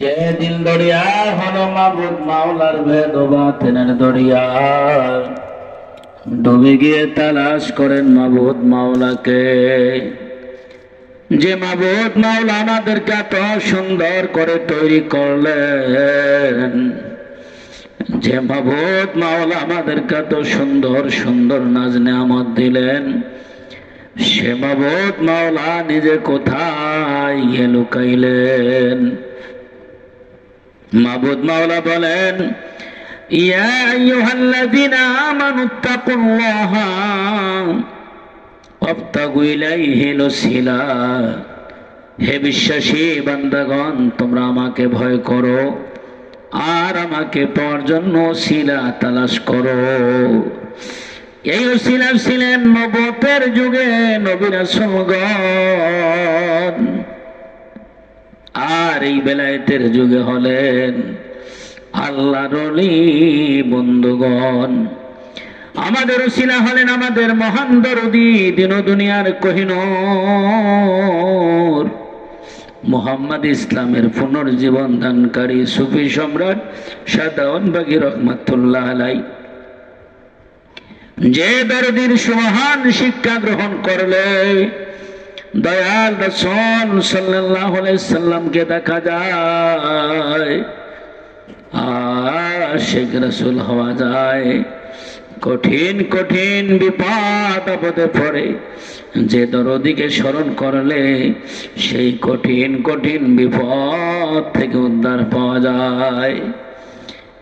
যে দিল দরিয়া হলো মাবুদ মাওলার ভেদ বাতেনের দরিয়া। ডুবে গিয়ে তালাশ করেন মাবুদ মাওলাকে। যে মাবুদ মাওলা আমাদেরকে এত সুন্দর করে তৈরি করলেন, যে মাবুদ মাওলা আমাদেরকে এত সুন্দর সুন্দর নাজ নেয়ামত দিলেন, সে মাবুদ মাওলা নিজে কোথায় লুকাইলেন? মাবুদ মাওলা বলেন, ইয়া হে বিশ্বাসী বান্দাগণ, তোমরা আমাকে ভয় করো আর আমাকে পাওয়ার জন্য শিলা তালাশ করো। এই ওসিলা ছিলেন নবতের যুগে নবীরা সমগণ আর এই বেলায়েতের যুগে হলেন আল্লাহর বন্ধুগণ। আমাদের ওসিলা হলেন আমাদের মহান দরদি, দিন দুনিয়ার কহিনূর। মোহাম্মদ ইসলামের পুনর্জীবন দানকারী সুফি সম্রাট সাদাওয়ান বাগি রহমাতুল্লাহ আলাই। যে দরদির সুমহান শিক্ষা গ্রহণ করলে দয়াল রসন সাল্লাহ সাল্লামকে দেখা যায়। আর শেখ রসুল হওয়া যায়। কঠিন কঠিন বিপদ আপদে পড়ে। যে দরদিকে স্মরণ করলে সেই কঠিন কঠিন বিপদ থেকে উদ্ধার পাওয়া যায়।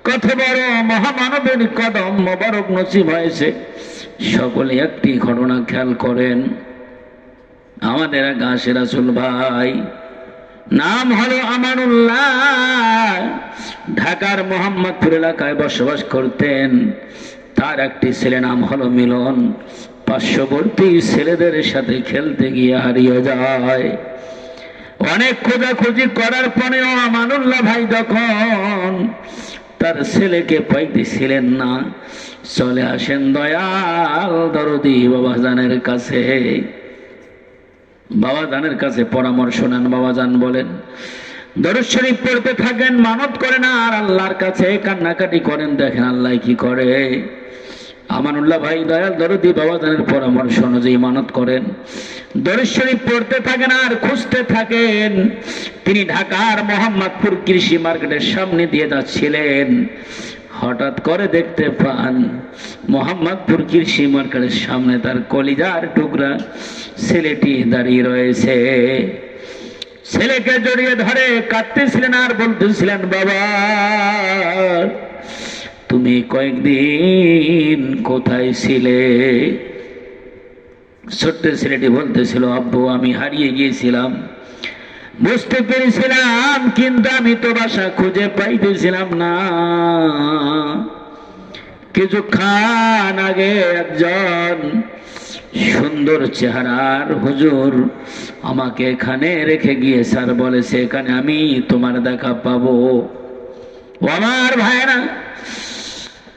কত বড় মহামানবের কদম মোবারক নসিব হয়েছে। সকলে একটি ঘটনা খেয়াল করেন। আমাদের গাছের রাসুল ভাই, নাম হলো আমানুল্লাহ। ঢাকার মোহাম্মদপুর এলাকায় বসবাস করতেন। তার একটি ছেলে নাম হলো মিলন। পার্শ্ববর্তী ছেলেদের সাথে খেলতে গিয়ে হারিয়ে যায়। অনেক খোঁজাখুঁজি করার পরেও আমানুল্লাহ ভাই যখন তার ছেলেকে পাইতেছিলেন না। চলে আসেন দয়াল দরদি বাবাজানের কাছে। বাবা জানের কাছে পরামর্শ নেন বাবা জান বলেন, দরুদ শরীফ পড়তে থাকেন, মানত করেন আর আল্লাহর কাছে কান্নাকাটি করেন, দেখেন আল্লাহ কি করে? আমানুল্লাহ ভাই, দয়াল দরদি বাবা জানের পরামর্শ অনুযায়ী মানত করেন, দরুদ শরীফ পড়তে থাকেন আর খুঁজতে থাকেন। তিনি ঢাকার মোহাম্মদপুর কৃষি মার্কেটের সামনে দিয়ে যাচ্ছিলেন। হঠাৎ করে দেখতে পান মোহাম্মদপুর কৃষি মার্কেটের সামনে তার কলিজার টুকরা ছেলেটি দাঁড়িয়ে রয়েছে। ছেলেকে জড়িয়ে ধরে কাঁদতেছিলেন আর বলতেছিলেন, বাবা, তুমি কয়েকদিন কোথায় ছিলে? ছোট্ট ছেলেটি বলতেছিল, আব্বু, আমি হারিয়ে গিয়েছিলাম। বুঝতে পেরেছিলাম, কিন্তু আমি তো বাসা খুঁজে পাইতেছিলাম না। কিছুক্ষণ আগে একজন সুন্দর চেহারার হুজুর আমাকে এখানে রেখে গিয়ে, স্যার বলেছে এখানে আমি তোমার দেখা পাবো। আমার ভাইরা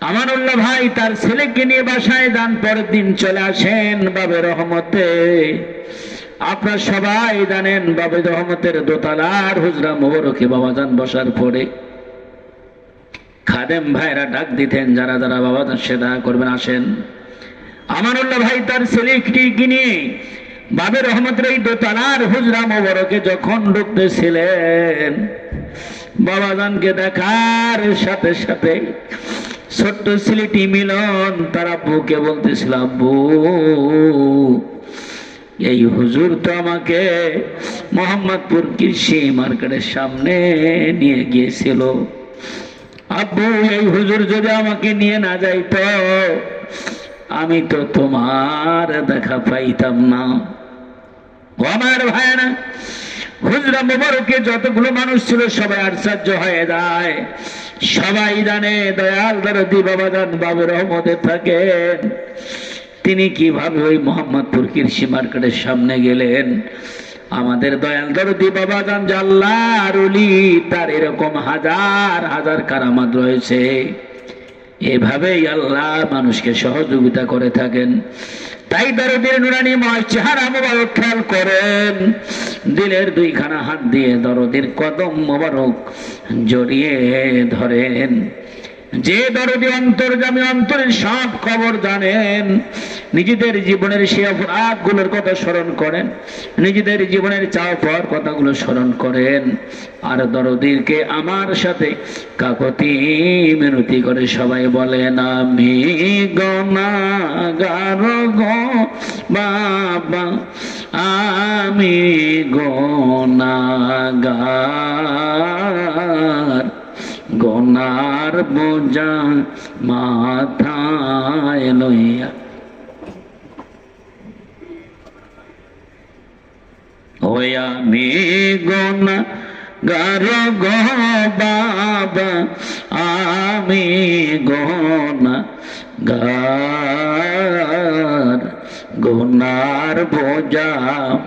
আমানুল্লাহ ভাই তার ছেলেকে নিয়ে বাসায় দান পরের দিন চলে আসেন বাবে রহমতে। আপনার সবাই জানেন বাবে রহমতের দোতালার হুজরা মোবরকে বাবাজান বসার পরে খাদেম ভাইরা ডাক দিতেন, যারা যারা বাবা যান সেটা করবেন আসেন। আমানুল্লাহ ভাই তার ছেলেটি কিনে বাবে রহমতের এই দোতালার হুজরা মোবরকে যখন ঢুকতেছিলেন, বাবাজানকে দেখার সাথে সাথে ছোট্ট ছেলেটি মিলন তারা বুকে বলতেছিল, আব্বু এই হুজুর তো আমাকে মোহাম্মদপুর কৃষি মার্কেটের সামনে নিয়ে গিয়েছিল। আব্বু, এই হুজুর যদি আমাকে নিয়ে না যাইতো, আমি তো তোমার দেখা পাইতাম না। আমার ভাইরা হুজরা মোবারকে যতগুলো মানুষ ছিল সবাই আশ্চর্য হয়ে যায়। সবাই জানে, দয়াল দরদি বাবা যান বাবু রহমতে থাকেন তিনি কীভাবে ওই মোহাম্মদপুর কৃষি মার্কেটের সামনে গেলেন? আমাদের দয়াল দরদি বাবা যান জাল্লার তার এরকম হাজার হাজার কারামাত রয়েছে। এভাবেই আল্লাহ মানুষকে সহযোগিতা করে থাকেন। তাই দরদের নুরানি ময় চেহারা মোবারক খেয়াল করেন। দিলের দুইখানা হাত দিয়ে দরদের কদম মোবারক জড়িয়ে ধরেন। যে দরদি অন্তর্গামী অন্তরের সব খবর জানেন, নিজেদের জীবনের সে অপরাধগুলোর কথা স্মরণ করেন, নিজেদের জীবনের চাও পাওয়ার কথাগুলো স্মরণ করেন। আর দরদিরকে আমার সাথে কাকতি মিনতি করে সবাই বলেন, আমি গনাগার গো, বাবা, আমি গনাগার। গনার বোঝা মাথায় লইয়া। ওই আমি গনা গার গো বাবা, আমি গনা গার গনার বোঝা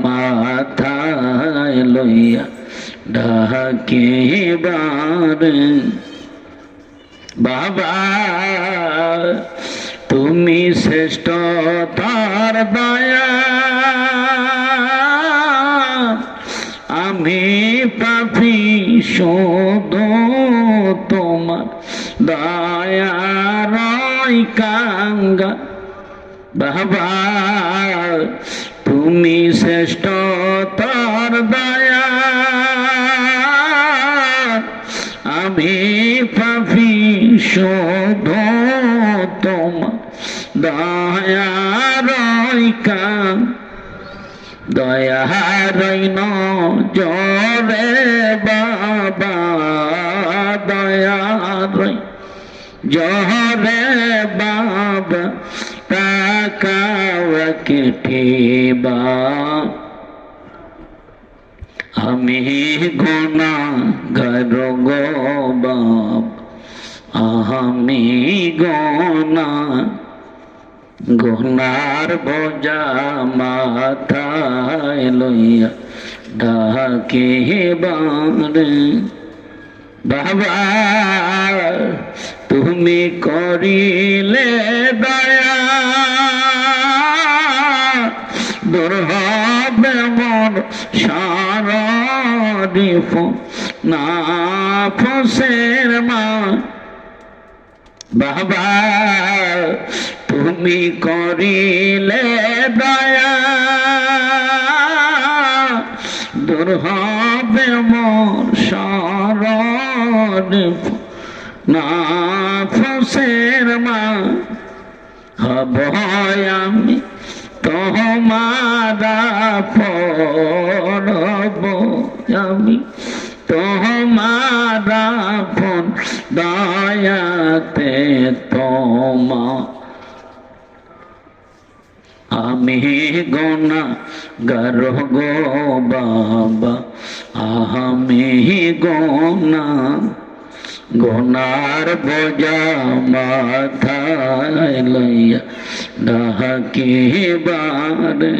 মাথায় লইয়া। ডাকিবার বাবা তুমি শ্রেষ্ঠ তার দয়া আমি পাপি শোধ তোমার দয়ার কাঙ্গা বাবা তুমি শ্রেষ্ঠ তোর দয়া শোধ তোমার দয়ার কাঙ্গা দয়ারইন জরে বাবা দয়ারই জহরে বাবা তাকাওয়া কেটেবা আমি গোনা গর গো বাব আমি গোনা গুনার বোঝা মাথায় লইয়া ডাকে বারে বাবা তুমি করিলে দয়া দূর মন সারিফ না ফসের মা বাবা, তুমি করিলে দয়া। দূর হবে মোর শরণ। না ফসের মা, হব আমি তোমারা পড়ব আমি তোমারা দয়াতে তোমা। আমি গোনা গর গো বাবা, আমি গোনা গোনার বোঝা মাথায় লইয়া ডাকি বারে।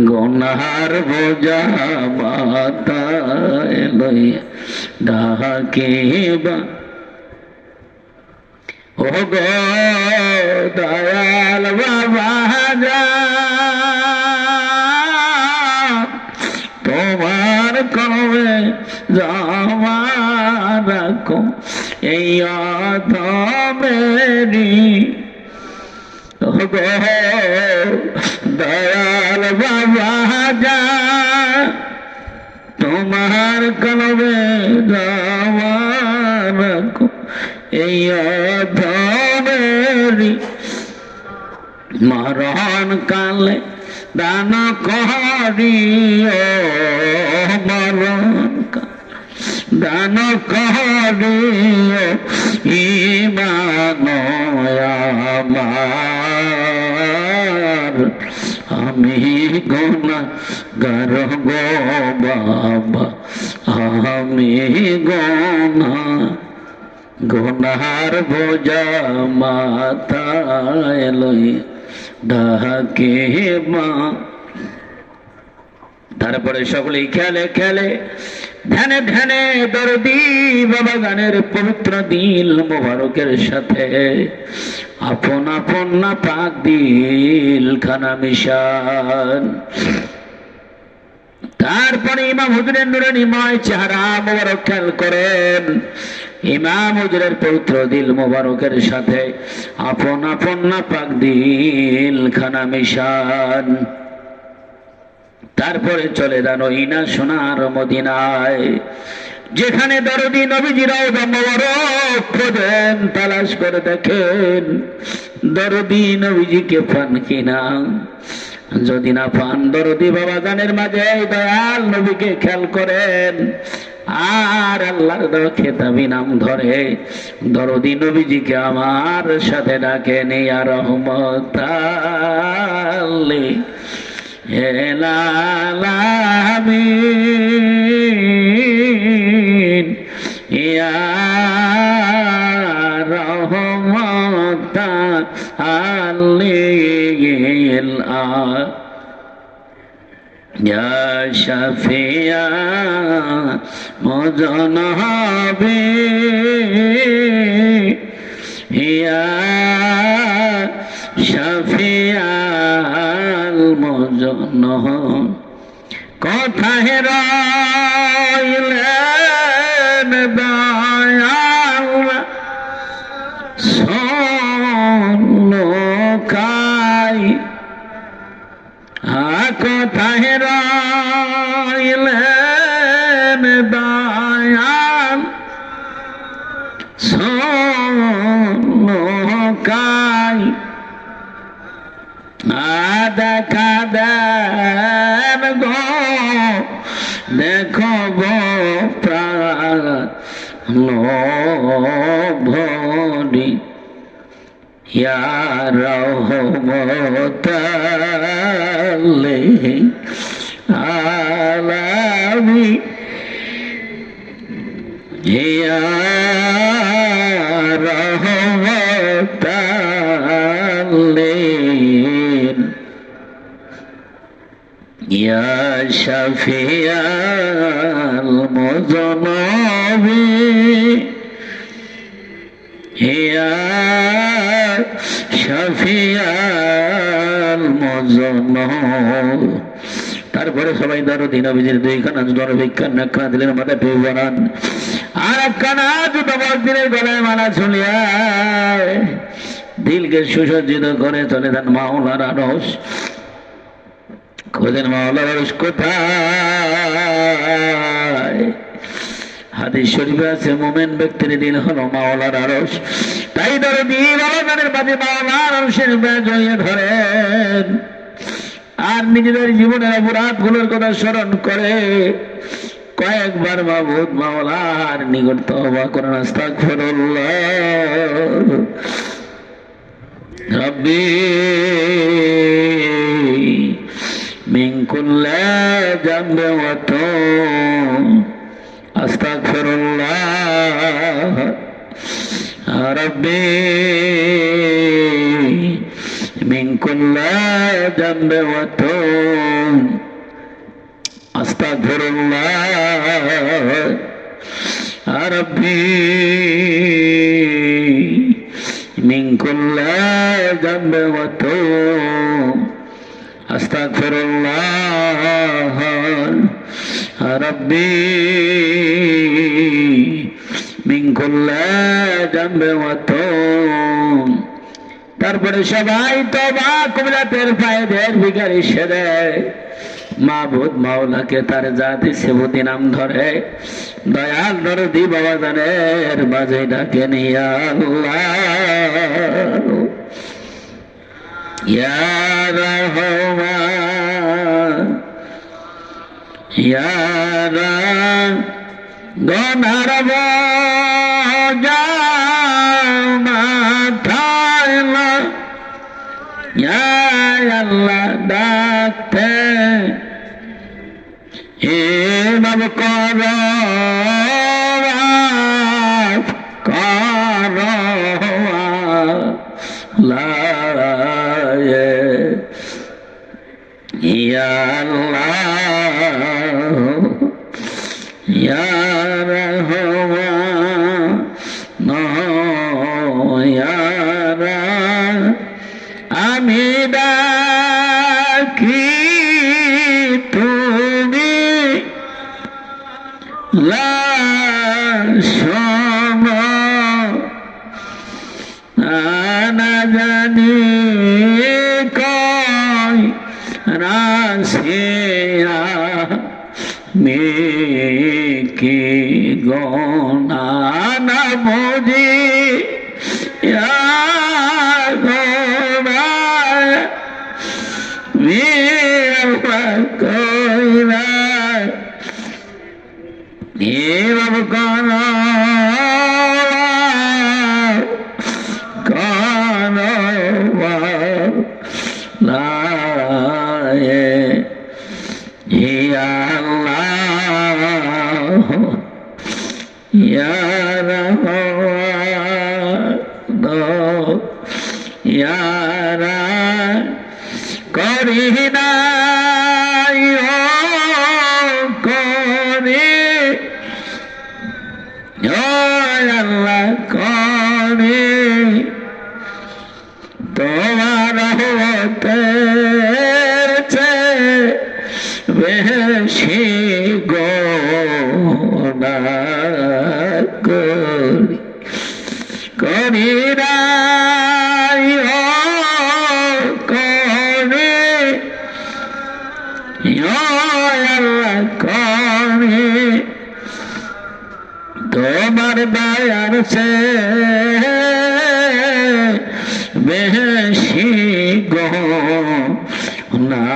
গোনার বোঝা মাথায় লইয়া ডাকি বা ও গো দয়াল বাবা যা তোমার কবে যাওয়ার রাখো এই অধমেরি ও গো দয়াল বাবা যা তোমার কলবে যাওয়ার রাখো এই অধমেরি মরণ কালে দান করিও মরণ কালে দান করিও ইমান গর গো বাবা, আমি গোনা গোনার বোঝা মাথায় লই ডাকে মা। তারপরে সকলেই খেলে খেলে ধ্যানে ধ্যানে দরদি বাবা গানের পবিত্র দিল মোবারকের সাথে। আপন আপন না পাক দিল খানা মিশান। তারপরে ইমাম হুজুরের নুরানিময় চেহারা মোবারক খেয়াল করেন। ইমাম হুজুরের পবিত্র দিল মোবারকের সাথে। আপন আপন না পাক দিল খানা মিশান। তারপরে চলে যান ইনা সোনার মদিনায়। যেখানে দরদি নবীজিরাও মোবারক খোঁজেন তালাশ করে দেখেন দরদি নবীজিকে পান কিনা। যদি না পান, দরদি বাবা জানের মাঝে দয়াল নবীকে খেয়াল করেন, আর আল্লাহর দেওয়া খেতাবি নাম ধরে দরদি নবীজিকে আমার সাথে ডাকে নিয়া রহমত হেলালামিন ইয়া রহমতা আলিল আ ইয়া শফিয়া মজন হবে ইয়া শফিয়া যত্ন কথায় রইলেন দয়াল। সলোকাই আ কথায় রইলেন দয়াল। সলোকাই দেখা দেন গো। দেখো গো প্রাণী ইয়া রহমত আলামি ইয়া شفيع المذنبين يا شفيع المذنب তারপরে সবাই ধরো দিন অভিজির দুইখানা ধরো বিজ্ঞান একখানা দিলেন মাথায় পেয়ে বানান আর একখানা দুটো বস দিলেন গলায় মালা ঝুলিয়া দিলকে সুসজ্জিত করে চলে দেন মাওলার আরস খোঁজেন মাওলা মানুষ কোথায়? হাদিস শরীফে আছে, মোমেন ব্যক্তির দিন হলো মাওলার আড়স তাই ধরে দিন আলাদানের বাদে মাওলার আড়সের জড়িয়ে ধরেন। আর নিজেদের জীবনের অপরাধগুলোর কথা স্মরণ করে কয়েকবার মাহবুদ মাওলার নিকট করে রাস্তা আস্তাগফিরুল্লাহ রব্বি ذنب وتوب أستغفر الله ربي من كل ذنب وتوب أستغفر الله ربي من كل ذنب وتوب أستغفر الله ربي من كل ذنب وتوب তারপরে সবাই তবা কুমলাতের ফায়দের ভিখারি সেরে মাবুদ মাওলাকে তার জাতি সেবতী নাম ধরে দয়াল দরদি বাবা জানের মাঝে ডাকে নিয়া আল্লাহ يا رحمن সিয়ারা গনারব আল্লাহ ডাকতে হে নব কর কর লায় ইয়া আল্লাহ Ya Rahman করি করি। তোমার দয়ার সে বেশি গো না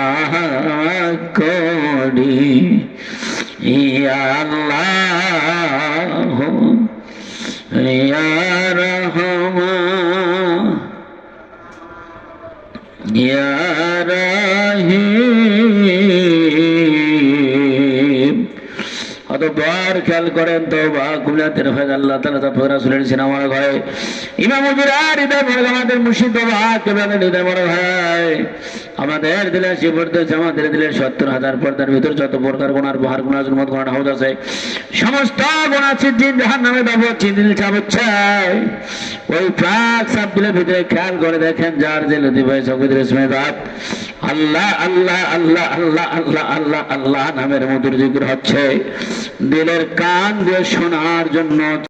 করি ইয়া ইয়া রহমান ইয়া রাহিম অতবার খেয়াল করেন? তো বা গুলাতের ফেজ আল্লাহ তালা তারপর রাসুলের সিনেমার ঘরে ইমাম উজুরার হৃদয় বড় আমাদের মুর্শিদ কেবলের হৃদয় বড় ভাই। আমাদের দিলে শিবর্দ আমাদের দিলে সত্তর হাজার পর্দার ভিতর যত প্রকার গুণার বহার গুণার জন্মত গুণার হাউদ আছে। সমস্ত গুণা চিন্তিন যাহার নামে বাবু চিন্তিন ওই প্রাক ভিতরে খেয়াল করে দেখেন, যার লতি ভাই সকুদের ইসমে বাপ আল্লাহ আল্লাহ আল্লাহ আল্লাহ আল্লাহ আল্লাহ আল্লাহ নামের মধুর জিকির হচ্ছে। দিলের কান দিয়ে শোনার জন্য